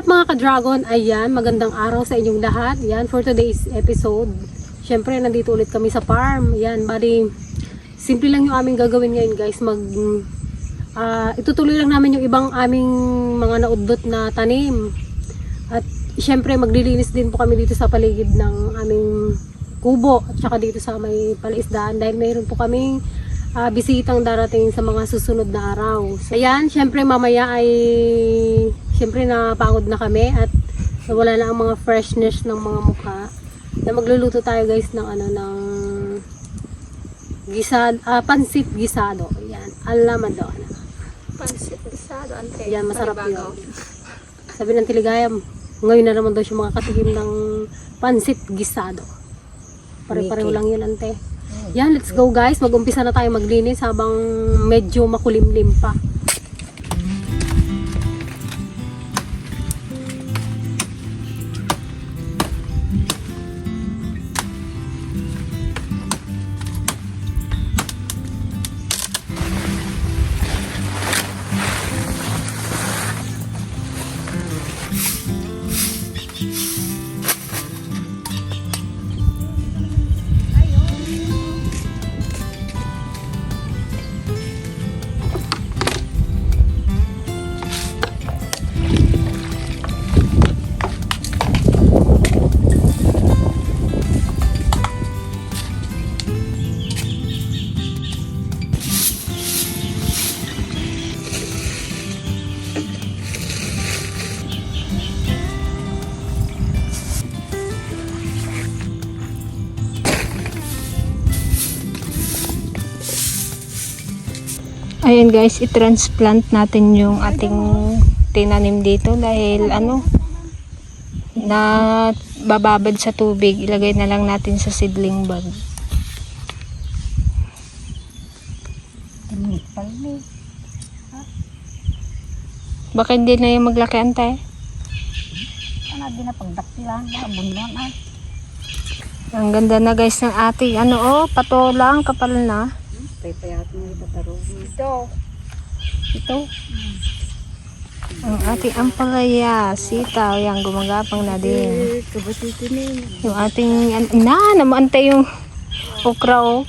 up mga ka-dragon? Ayan, magandang araw sa inyong lahat. Yan, for today's episode. Siyempre, nandito ulit kami sa farm. Yan, bali, simple lang yung aming gagawin ngayon guys. Mag, ah, itutuloy lang namin yung ibang aming mga naudot na tanim. At siyempre, maglilinis din po kami dito sa paligid ng aming kubo. At saka dito sa may palaisdaan. Dahil mayroon po kaming ah, bisitang darating sa mga susunod na araw. So, ayan, syempre mamaya ay syempre napagod na kami at wala na ang mga freshness ng mga mukha. Na magluluto tayo guys ng ano ng gisad ah, pansit gisado. Ayan, alamado. Pansit gisado, ante. Ayan, masarap Panibago. yun. Sabi ng Tiligayam, ngayon na naman daw siya mga katigim ng pansit gisado. Pare-pareho lang yun, ante. Yan, let's go guys. Mag-umpisa na tayo maglinis habang medyo makulimlim pa. Ayan guys, i-transplant natin yung ating tinanim dito dahil ano na bababad sa tubig. Ilagay na lang natin sa seedling bag. Baka hindi na yung maglaki antay. Ano din na pagdaktilan ay. Ang ganda na guys ng ating ano oh, patolang kapal na. Paypayat mo ito taro. Ito. Ito. Ang ating ampalaya, sitaw, yan, gumagapang na din. Yung ating, na, naman antay yung okra, oh.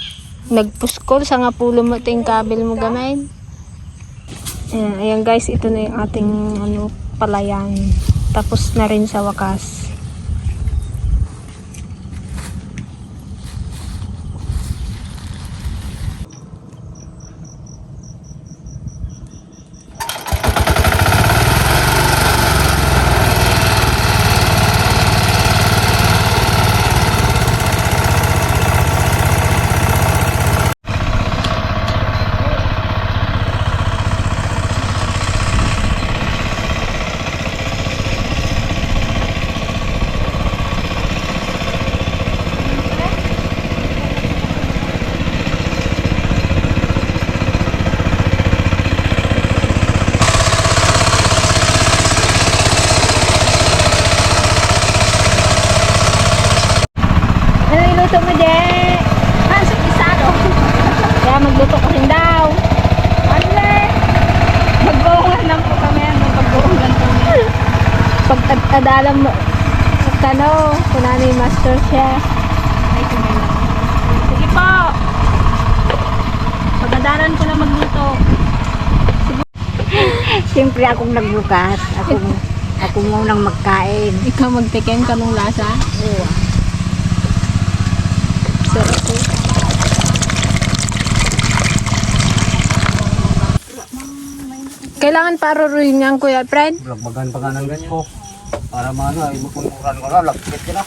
Nagpuskol sa nga pulo mo ito yung kabel mo gamay. Ayan, ayan guys, ito na yung ating ano, palayan. Tapos na rin sa wakas. Ano iluto mo, De? Pansit isado. Kaya magluto ka rin daw. Ano? Mag-uungan lang po kami. Ano, Mag-uungan kami. Pag tadalam mo, kano, kunani master chef. Sige po. Pagkadaran ko na magluto. Siyempre akong nagbukas. Ako, ako munang magkain. Ikaw magtikim ka nung lasa? Oo. Sarap po. Kailangan paruruin niyan, Kuya Fred. Lagbagan pa nga ng ganyan. Para maano ay mapunuran ko na, lagkit ka na.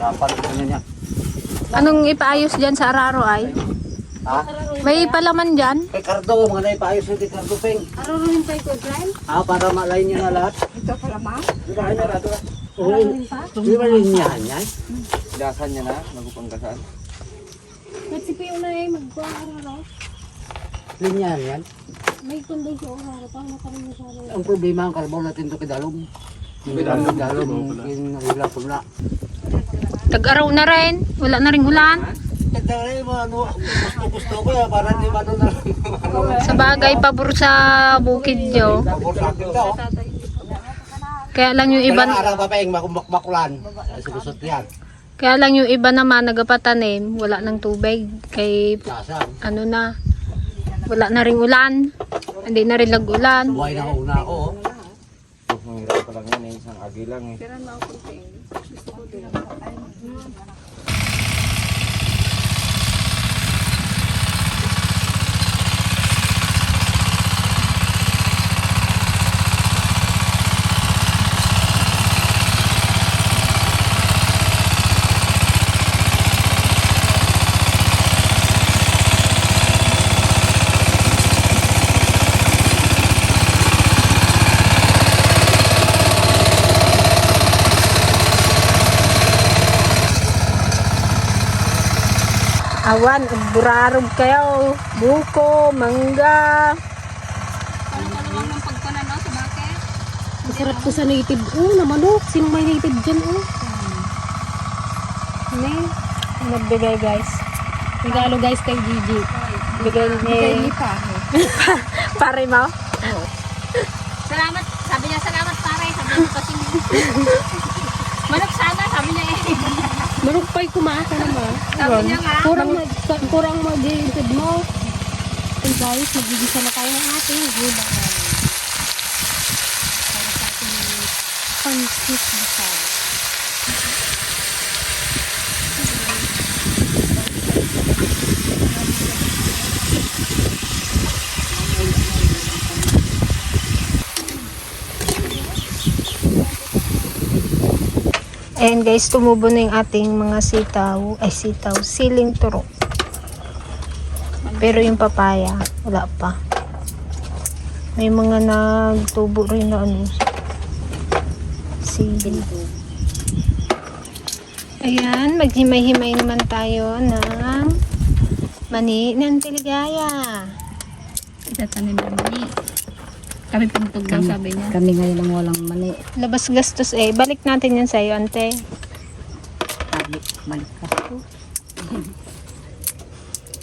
Dapat ko na niya. Anong ipaayos dyan sa araro ay? Ha? May palaman dyan? Kay Cardo, mga naipaayos na di Cardo Peng. Aruruhin pa ito, Brian? Ah, para malay niya na lahat. Ito pala ma. Di ba na rato? Oo. Di ba linyahan yan? Dasan niya na, magupanggasan. At si Pio na eh, magkuha. Linyahan yan. May kundi siya araro. Paano ka rin? Ang problema ang karbaw natin to kidalom. Kidalom, kidalom, kinahila pula. Tag-araw na rin. Wala na rin ulan. Sa bagay, pabor sa bukid yo. Pabor sa akin daw. Kaya lang yung iba, kaya lang yung iba naman nagapatanim, wala ng tubig. Kay ano na, wala na ring ulan. Hindi na rin nag-ulan. Buhay na una ako. oh. Oh, mahirap pa lang yan eh. Isang agi lang eh. Awan, burarog kayo. Buko, mangga. Masarap to sa native. Oh, na manok. Sino may native dyan, oh? Ni, nagbigay guys. Regalo guys kay Gigi. Bigay ni... Pare mo? Salamat. Sabi niya, salamat pare. Sabi niya kasi. Manok sana, eh. Manok pa'y kumasa naman. Sabi niya nga. Kurang, mag, kurang mag-intid mo. Okay guys, magigisa na tayo ng ating gulay. Para sa ating pancit bisay. Ayan guys, tumubo na yung ating mga sitaw. Ay, sitaw. Siling turok. Pero yung papaya, wala pa. May mga nagtubo rin na ano. Sili. Ayan, maghimay-himay naman tayo ng mani ng tiligaya. Itatanim na mani. Kami pintog daw sabi niya. Kami ngayon ang walang mani. Labas gastos eh. Balik natin yan sa'yo, ante. Sabi, balik ka.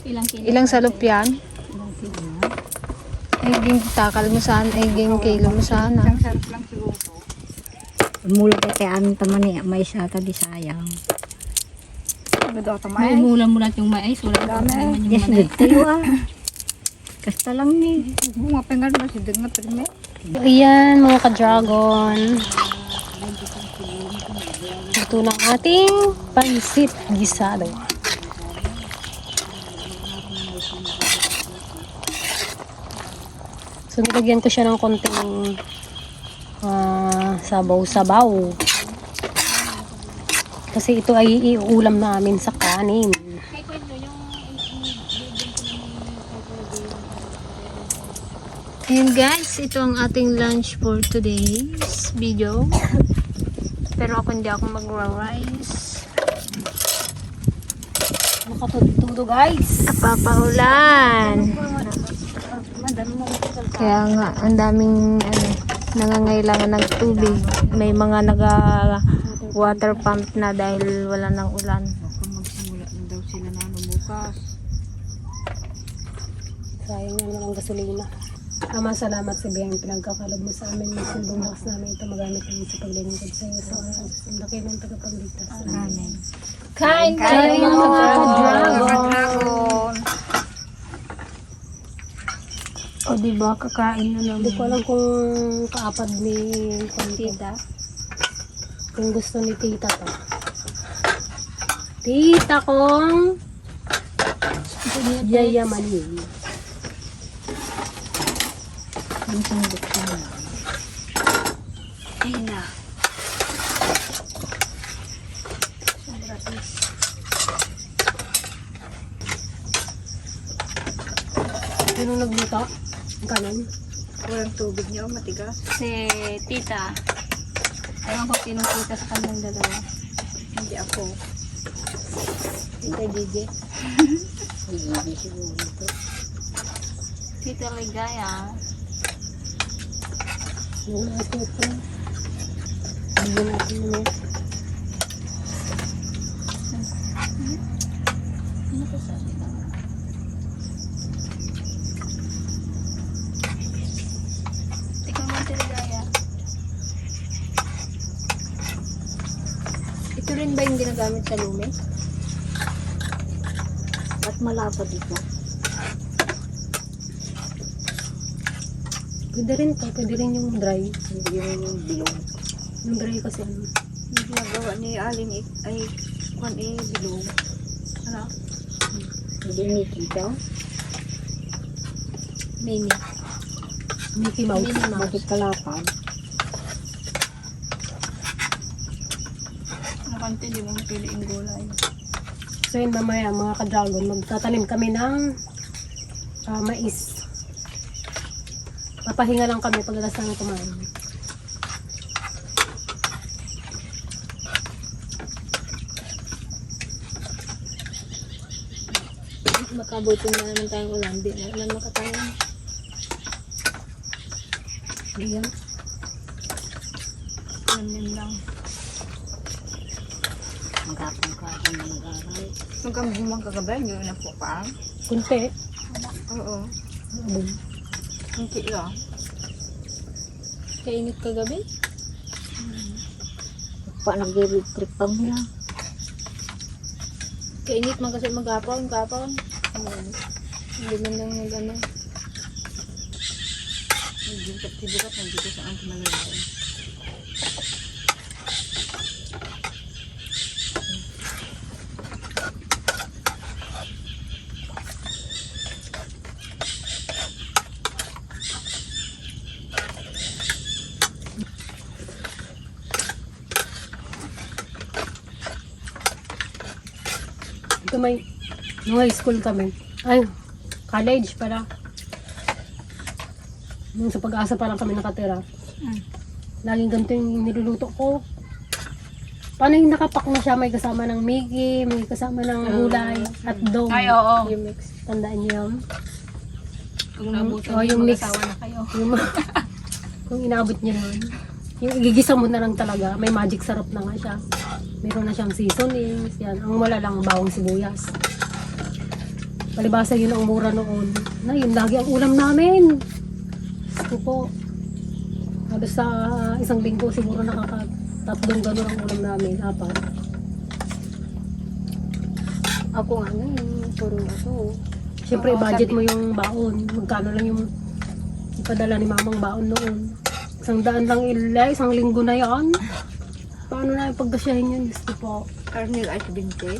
Ilang kilo? Ilang salop yan? Ay, ging takal mo sana. Ay, ging kilo mo sana. Mula kay kay aming tamani, may isa tadi sayang. May umulan mo natin yung mais. Wala naman yung Yes, tayo ah. Kasta lang ni. Ayan mga ka-dragon. Ito na ang ating pancit gisado. So nilagyan ko siya ng konting ah, sabaw-sabaw. Kasi ito ay iulam namin sa kanin. Ayan guys, ito ang ating lunch for today's video. Pero ako hindi ako mag-rice. Makatutudo guys. Papaulan. Kaya nga, ang daming ano, nangangailangan ng tubig. May mga naga water pump na dahil wala ng ulan. Sayang yan walang gasolina. Ama, salamat sa biyang pinagkakalob mo sa amin. May silbong lakas namin ito magamit namin sa paglilingkod sa iyo sa oras. Ang laki ng tagapagligtas. Amen. Kain tayo mga dragon. O diba, kakain na Hindi naman. ko alam kung kaapad ni Tita. Kung gusto ni Tita to. Tita kong Yayamanin. Sino nagluto? Ang kanin? Si tita. Ewan ko sinong tita sa kanilang dalawa. Hindi ako. Tita Gigi. Tita Ligaya. Yung natin ito. Bigyan natin mo. Ano ko sabi na? Tikman mo ang tiligaya. Ito rin ba yung ginagamit sa lumen? At malapad ito. Pwede rin to, pwede rin yung dry. Hindi rin yung bilog. Yung dry kasi ano. Yung ginagawa ni Aling i- ay kwan eh, bilog. Ano? Hindi ni Tito. Mini. Mickey Mouse. Minnie Mouse. Bakit kalapad? Nakante, di mo piliin gulay. So yun mamaya mga ka-dragon, magtatanim kami ng ah, mais. Papahinga lang kami pag alas na kumain. Makabutin na naman tayong ulam. Di na naman makatayin. Ayan. Namin lang. Magkapong-kapong na mag-aral. Nung kami magkagabay, hindi na po pa. Kunti. Oo. Abon. Ang kilo. Kainit kagabi? Pa nag-road trip pa nila. Kainit man kasi maghapon, kapon. Ayan. Hindi man lang nag ano. Nagbukat-bukat, nandito sa ang kumalalay. Ito may, nung high school kami. Ay, college pala. Nung sa pag-asa pa lang kami nakatira. Mm. Laging ganito yung niluluto ko. Paano yung nakapak na siya? May kasama ng Mickey, may kasama ng gulay, at dog. Ay, oo. Yung mix. Tandaan niyo yun? Kung nabutan Oh, yung mix. na kayo. Yung, kung inaabot niyo yun. Yung igigisa mo na lang talaga. May magic sarap na nga siya. Meron na siyang seasonings. Yan. Ang wala lang bawang sibuyas. Palibasa yun ang mura noon. Na yun lagi ang ulam namin. Gusto po. Halos sa isang linggo siguro nakakatatlong gano'n ang ulam namin. Apat. Ako nga ngayon, puro ako. Siyempre, budget sabi- mo yung baon. Magkano lang yung ipadala ni mamang baon noon. Isang daan lang ilay, isang linggo na yan. Paano na pagkasyahin yun? Gusto po. Carnel Ice Binti.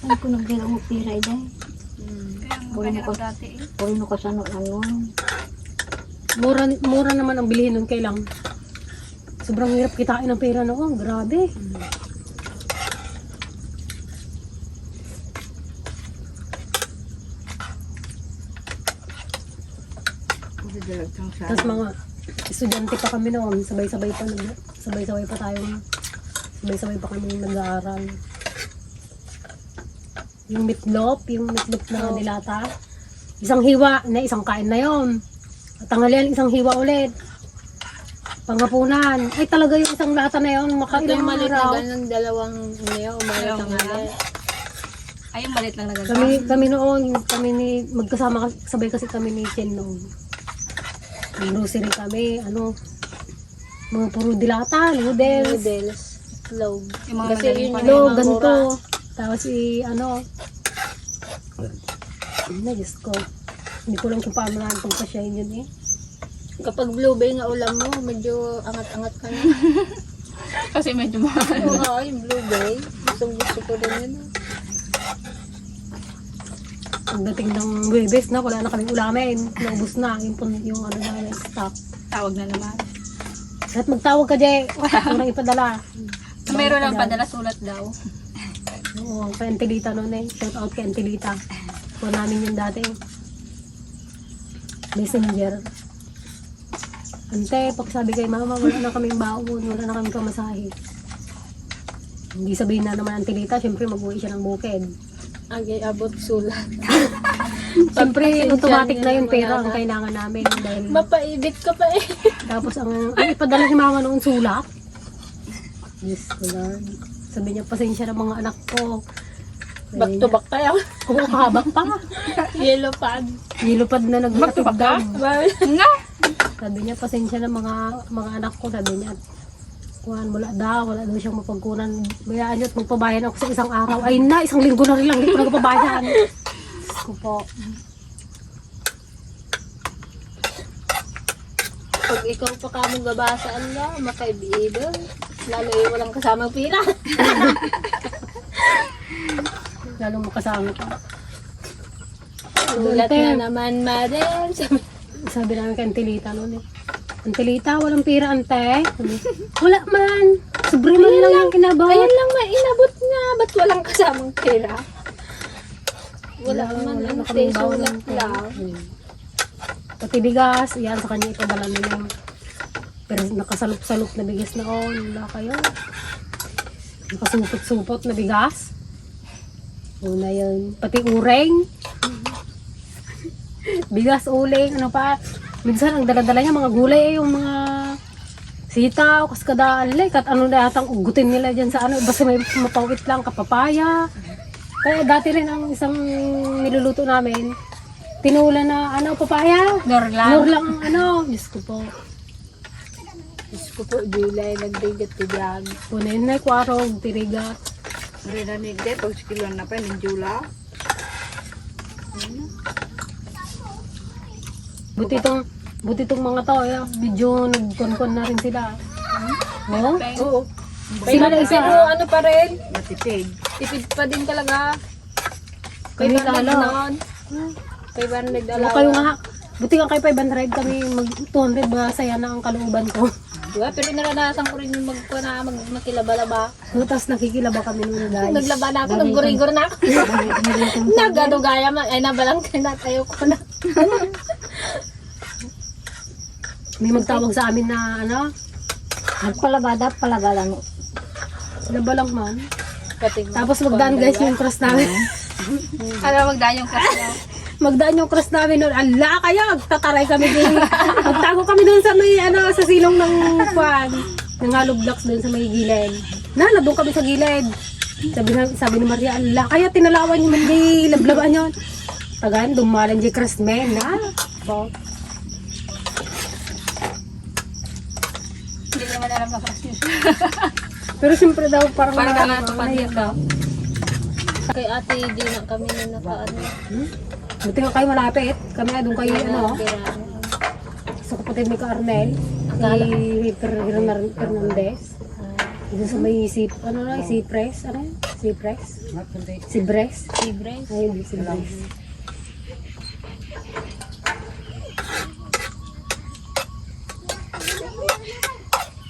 Saan ko nagdala mo pira eh, day? Kaya mo ko, dati eh. puro mo ko sa ano, ano. Mura, mura naman ang bilihin nun kailang. Sobrang hirap kitain ng pera noon. Grabe. Tapos mga estudyante pa kami noon. Sabay-sabay pa. nag- Sabay-sabay pa tayo. Sabay-sabay pa kami nag-aaral. Yung meatloaf, yung meatloaf na dilata. Isang hiwa na isang kain na yon. At tanghalian, isang hiwa ulit. Panghapunan. Ay talaga yung isang lata na yon. Ito Makailang yung malit na araw. ganun, dalawang niya, umalit Dalawang ang. Ay, yung malit lang na ganun. Kami, kami noon, kami ni, magkasama, kas- sabay kasi kami ni Chen noon. Grocery kami, ano, mga puro dilata, noodles, Noodles. Low. Yung mga Kasi yun mga ganito. Tapos i, ano, ano, Diyos ko. Hindi ko lang kung paano namin pagpasyahin yun eh. Kapag blue bay nga ulam mo, medyo angat-angat ka na. Kasi medyo mahal. Oo, yung blue bay. Gusto, gusto ko rin yun. Pagdating ng Webes na, wala na kaming ulamin. Naubos na, yung, pun- yung ano na yung stock. Tawag na naman. At magtawag ka, Jay. Wala nang ipadala. Meron lang padala sulat daw. Oo, kay Antilita noon eh. Shout out kay Antilita. Kuha namin yung dati. Messenger. Ante, pag sabi kay mama, wala na kaming baon, wala na kaming pamasahe. Hindi sabihin na naman Antilita, syempre mag-uwi siya ng bukid. Agay abot sulat. Pagpasensya automatic na yung pera ang kailangan namin. Dahil, Mapaibit ka pa eh. tapos ang, ang ipadala ni mama noon sulat. Yes, Lord. Sabi niya, pasensya na mga anak ko. Back to back tayo. Oo, kahabak pa. Yellow pad. Nilupad na nagtatugdam. Nga. Sabi niya, pasensya na mga mga anak ko. Sabi niya, kuhan, wala daw, wala daw siyang mapagkunan. Bayaan niyo at magpabayan ako sa isang araw. Ay na, isang linggo na rin lang, hindi ko nagpabayan. Ko po. Pag ikaw pa ka mong gabasa, ala, makaibigan. Lalo yung walang kasamang pira. Lalong makasama ka. Ulat Ate. na naman, madam. Sabi, Sabi namin kay Antilita noon eh. Antilita, walang pira, ante. Wala man. Sobre man lang yung kinabot. Ayan lang man, inabot nga. Ba't walang kasamang pira? Wala man, wala ang na kaming stay bawal sulat ng lang. Hmm. Pati bigas, yan sa kanya ipadala nila pero nakasalup-salup na bigas na on. Wala kayo. Nakasupot-supot na bigas. Una yun. Pati ureng. bigas, uling, ano pa. Minsan ang dala-dala niya mga gulay eh, yung mga sitaw, kaskadaan, like, at ano na yatang ugutin nila dyan sa ano, basta may mapawit lang, kapapaya. Kaya dati rin ang isang niluluto namin, tinula na ano, papaya. Nor lang. Nor lang ang ano, Diyos ko po. Diyos ko po, July, nagdigat ko dyan. Punin na kwarog, tirigat. Marinig de, pag sikilon na pa, ng Buti itong, buti itong mga to, eh, medyo nagkonkon na rin sila. No? Oo. Sila na isa. Pero ano pa rin, Matipid. tipid pa din talaga. Kami Kay Barnard lalo. noon. Kay Barnard Ano alawa. kayo nga, buti nga kayo 500 kami, mag 200 ba, saya na ang kalooban ko. Diba? Pero naranasan ko rin yung mag, na, mag, makilaba-laba. So, tapos nakikilaba kami nun guys. Naglaba na ako, naggurigor na ako. Nagadugaya man. Ay, nabalang ka na, tayo ko na. May magtawag sa amin na ano, Nagpalabada, palagalan mo. laba lang man. Kating Tapos magdaan guys yung cross namin. Ano magdaan yung kasi magdaan yung cross namin nun. Ala kayo, tataray kami din. Magtago kami dun sa may ano, sa silong ng kwan. Ng hollow blocks dun sa may gilid. Nalabong kami sa gilid. Sabi, na, sabi ni Maria, ala kaya tinalawan yung mandi, lablabaan yun. Tagan, dumalan di cross men, ha Hindi naman alam na kasi. Pero siyempre daw parang Parang wala- nga yun daw. Kay ate, di na kami na naka-ano. Buti nga kayo malapit. Kami na doon kayo, ano, sa kapatid ni ka Arnel, si Her- Her- Hernandez. Dito sa may sip, ano na, Cypress, ano yun? Cypress? Cibres? Libre. Ayun, Cibres.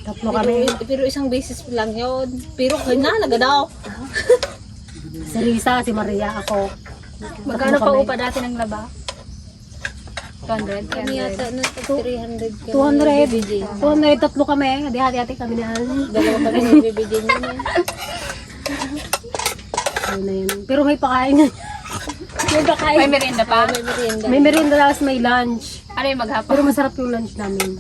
Tatlo kami. Pero, pero isang beses lang yun. Pero kaya na, nagadaw. Si Risa, si Maria, ako. Magkano pa upa dati ng laba? 200? Kami yata na 300 kami. 200. BBJ. 200, tatlo kami. Hati-hati kami na. Dalawa kami ng BBJ niya. Ayun na yun. Pero may pakain. may pakain. May merienda pa? May merienda. May merienda tapos may lunch. Ano yung maghapon? Pero masarap yung lunch namin.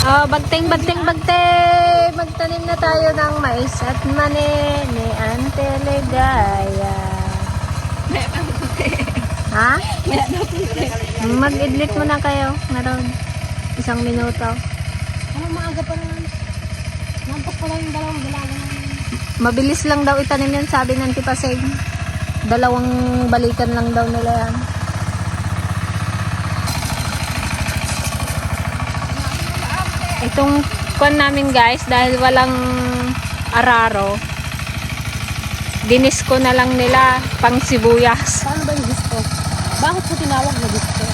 Oh, bagting, bagting, bagting! Magtanim na tayo ng mais at mani ni Ante Legaya. ha? Mag-idlit muna kayo. Meron isang minuto. Ano maaga pa naman? Nampak pala yung dalawang dalaga. Mabilis lang daw itanim yan, sabi ng Tipaseng. Dalawang balikan lang daw nila yan. Itong kwan namin guys, dahil walang araro, dinis ko na lang nila pang sibuyas. Paano ba yung gusto? Bakit ko tinawag na gusto?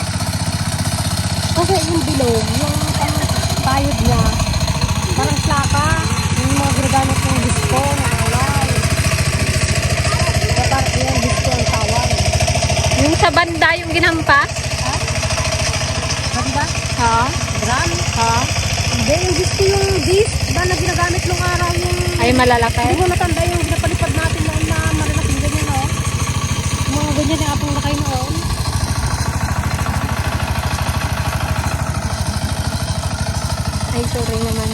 Kasi yung bilog, yung pang bayad niya, parang plaka, yung mga ginagamit ng gusto, na alay. Kaya parang yung gusto ang tawag. Yung sa banda, yung ginampas. Sabi ba? Ha? Drum? Ha? Hindi, yung gusto yung disc, ba na ginagamit nung araw yung... Ay malalaki. Hindi mo natanda yung pinapalipad natin noon na malalaking ganyan, no? Yung mga ganyan yung apong lakay noon. Ay, sorry naman.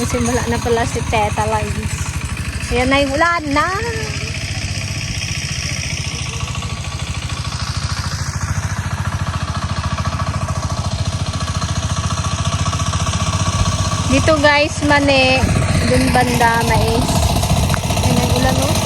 Nasimula na pala si Teta Lives. Ayan na yung ulan na. Dito guys, mani. Dun banda, mais. Ayun ang ulan oh.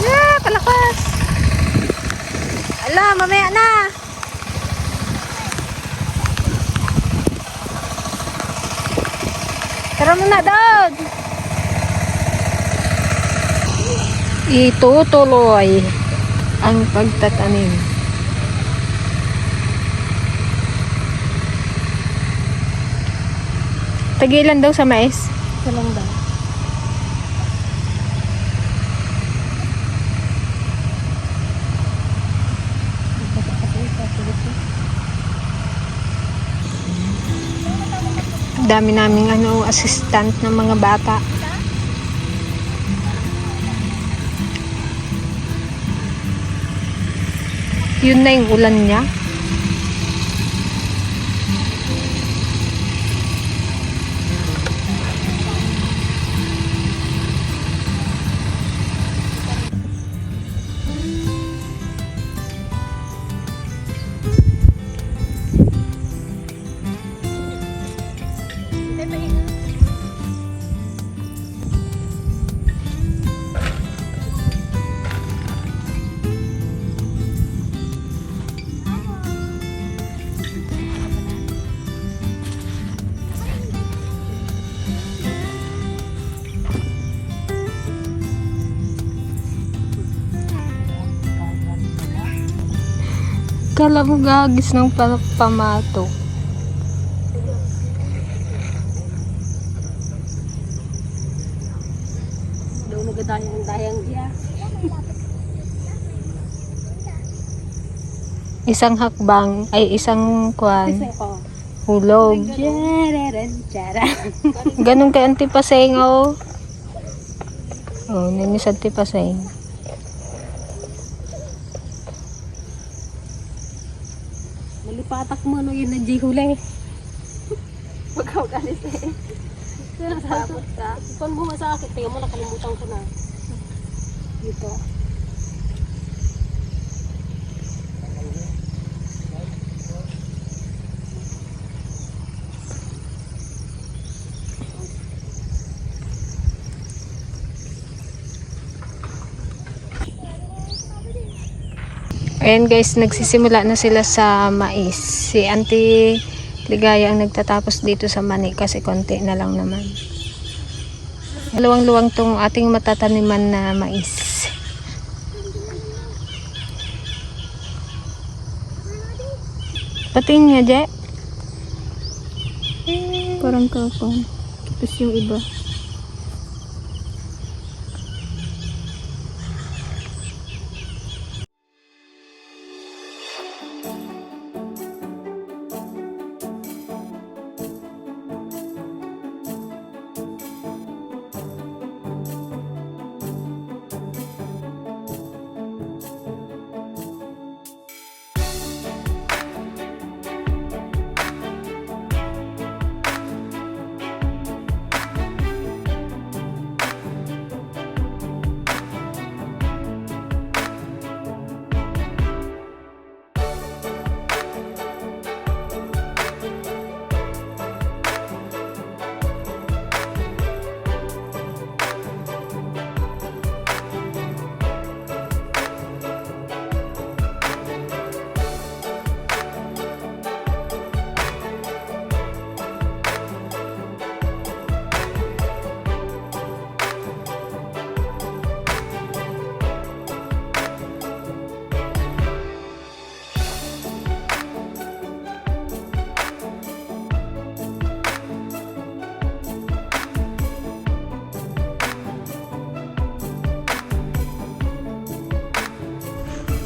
Yeah, kalakas. Ala, mamaya na. Tara mo na doon. Itutuloy ang pagtatanim. Tagilan daw sa mais. Ito lang daw. Dami naming ano, assistant ng mga bata. Yun na yung ulan niya. Kala mo gagis ng pa- pamato. Daw nagadayang dayang diya. Isang hakbang, ay isang kwan, hulog. Ganun kay Auntie Paseng, oh. Oh, ninis Auntie Paseng. Malipatak mo no yun na huli. Pagkawag alis eh. Pero sabot ka. Ipon mo sa akin. Tingnan mo nakalimutan ko na. Dito. Ayan guys, nagsisimula na sila sa mais. Si Auntie Ligaya ang nagtatapos dito sa mani kasi konti na lang naman. Luwang-luwang tong ating matataniman na mais. Patingin niya, Je. Parang kakong. Tapos yung iba.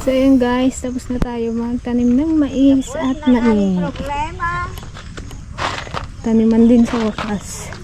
So yun guys, tapos na tayo magtanim ng mais at mani. Problema. taniman din sa wakas.